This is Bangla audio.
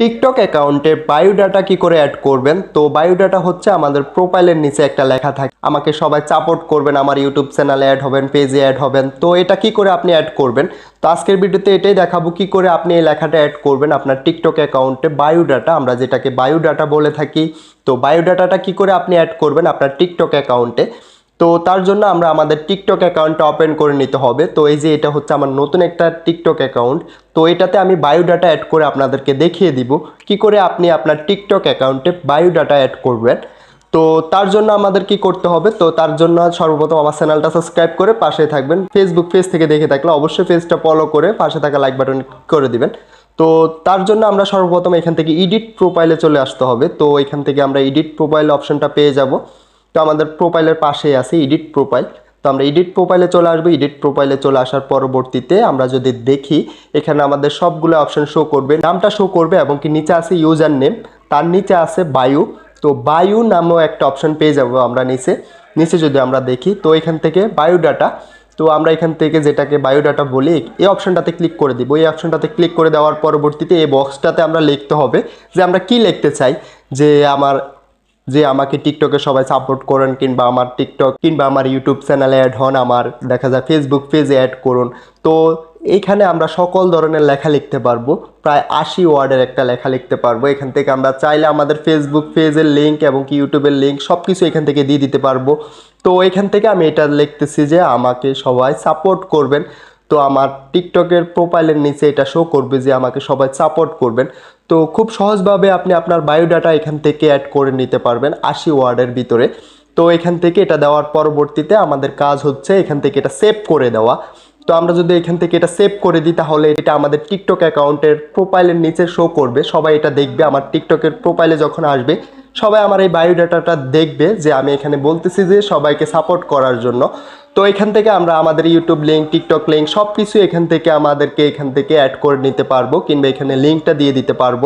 টিকটক অ্যাকাউন্টে বায়োডাটা কি করে অ্যাড করবেন? তো বায়োডাটা হচ্ছে আমাদের প্রোফাইলের নিচে একটা লেখা থাকে। আমাকে সবাই সাপোর্ট করবেন, আমার ইউটিউব চ্যানেলে অ্যাড হবেন পেজে অ্যাড হবেন। তো এটা কি করে আপনি অ্যাড করবেন? তো আজকের ভিডিওতে এটাই দেখাবো কি করে আপনি এই লেখাটা অ্যাড করবেন আপনার টিকটক অ্যাকাউন্টে বায়োডাটা। আমরা যেটাকে বায়োডাটা বলে থাকি, তো বায়োডাটাটা কি করে আপনি অ্যাড করবেন আপনার টিকটক অ্যাকাউন্টে? তো তার জন্য আমরা আমাদের টিকটক অ্যাকাউন্টটা ওপেন করে নিতে হবে। তো এই যে এটা হচ্ছে আমার নতুন একটা টিকটক অ্যাকাউন্ট তো এটাতে আমি বায়োডাটা অ্যাড করে আপনাদেরকে দেখিয়ে দিব। কি করে আপনি আপনার টিকটক অ্যাকাউন্টে বায়োডাটা অ্যাড করবেন। তো তার জন্য আমাদের কি করতে হবে? তো তার জন্য সর্বপ্রথম আমার চ্যানেলটা সাবস্ক্রাইব করে পাশে থাকবেন। ফেসবুক পেজ থেকে দেখে থাকলে অবশ্যই পেজটা ফলো করে পাশে থাকা লাইক বাটন করে দিবেন। তো তার জন্য আমরা সর্বপ্রথম এখান থেকে এডিট প্রোফাইলে চলে আসতে হবে। তো এখান থেকে আমরা এডিট প্রোফাইল অপশনটা পেয়ে যাব। তো আমাদের প্রোফাইলের পাশেই আছে এডিট প্রোফাইল তো আমরা এডিট প্রোফাইলে চলে আসব। এডিট প্রোফাইলে চলে আসার পরবর্তীতে আমরা যদি দেখি, এখানে আমাদের সবগুলো অপশন শো করবে। নামটা শো করবে এবং কি নিচে আছে ইউজার নেম তার নিচে আছে বায়ু তো বায়ু নামেও একটা অপশন পেয়ে যাব আমরা নিচে। নিচে যদি আমরা দেখি, তো এখান থেকে বায়োডাটা তো আমরা এখান থেকে যেটাকে বায়োডাটা বলি, এই অপশনটাতে ক্লিক করে দিব। এই অপশনটাতে ক্লিক করে দেওয়ার পরবর্তীতে এই বক্সটাতে আমরা লিখতে হবে যে আমরা কি লিখতে চাই? যে আমার যে আমাকে টিকটকে সবাই সাপোর্ট করেন কিংবা আমার টিকটক কিংবা আমার ইউটিউব চ্যানেলে অ্যাড হন, আমার দেখা যায় ফেসবুক পেজে অ্যাড করুন। তো এইখানে আমরা সকল ধরনের লেখা লিখতে পারব। প্রায় আশি ওয়ার্ডের একটা লেখা লিখতে পারব। এখান থেকে আমরা চাইলে আমাদের ফেসবুক পেজের লিঙ্ক এবং কি ইউটিউবের লিঙ্ক সব কিছু এখান থেকে দিয়ে দিতে পারব। তো এখান থেকে আমি এটা লিখতেছি যে আমাকে সবাই সাপোর্ট করবেন। তো আমার টিকটকের প্রোফাইলের নিচে এটা শো করবে যে আমাকে সবাই সাপোর্ট করবেন। তো খুব সহজভাবে আপনি আপনার বায়োডাটা এখান থেকে অ্যাড করে নিতে পারবেন আশি ওয়ার্ডের ভিতরে। তো এখান থেকে এটা দেওয়ার পরবর্তীতে আমাদের কাজ হচ্ছে এখান থেকে এটা সেভ করে দেওয়া। তো আমরা যদি এখান থেকে এটা সেভ করে দিই তাহলে এটা আমাদের টিকটক অ্যাকাউন্টের প্রোফাইলের নিচে শো করবে। সবাই এটা দেখবে, আমার টিকটকের প্রোফাইলে যখন আসবে সবাই আমার এই বায়োডাটাটা দেখবে যে আমি এখানে বলতেছি যে সবাইকে সাপোর্ট করার জন্য। তো এখান থেকে আমরা আমাদের ইউটিউব লিঙ্ক টিকটক লিঙ্ক সব কিছু এখান থেকে আমাদেরকে এখান থেকে অ্যাড করে নিতে পারব কিংবা এখানে লিঙ্কটা দিয়ে দিতে পারব।